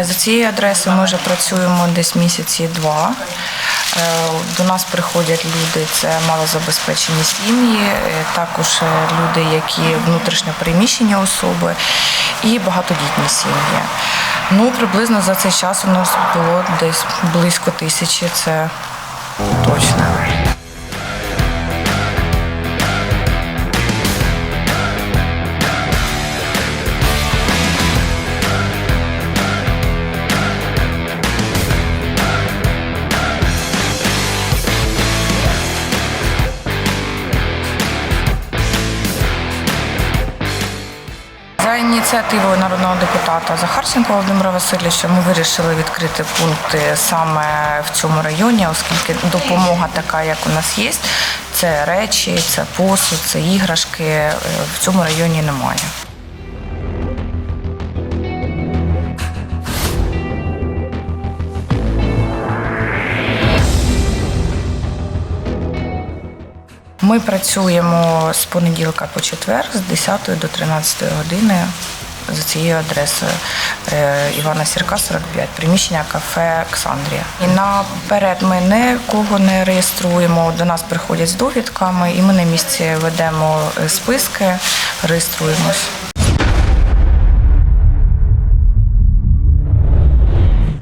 За цією адресою ми вже працюємо десь місяці два. Е, До нас приходять люди, це малозабезпечені сім'ї, е, також е, люди, які внутрішньо переміщені особи і багатодітні сім'ї. Ну, приблизно за цей час у нас було десь близько тисячі, це точно. Ініціативою народного депутата Захарченка Володимира Васильовича ми вирішили відкрити пункти саме в цьому районі, оскільки допомога така, як у нас є, це речі, це посуд, це іграшки. е, В цьому районі немає. Ми працюємо з понеділка по четвер з 10 до 13 години за цією адресою Е, Івана Сірка, 45, приміщення кафе Ксандрія. І наперед ми нікого не реєструємо. До нас приходять з довідками, і ми на місці ведемо е, списки, реєструємось.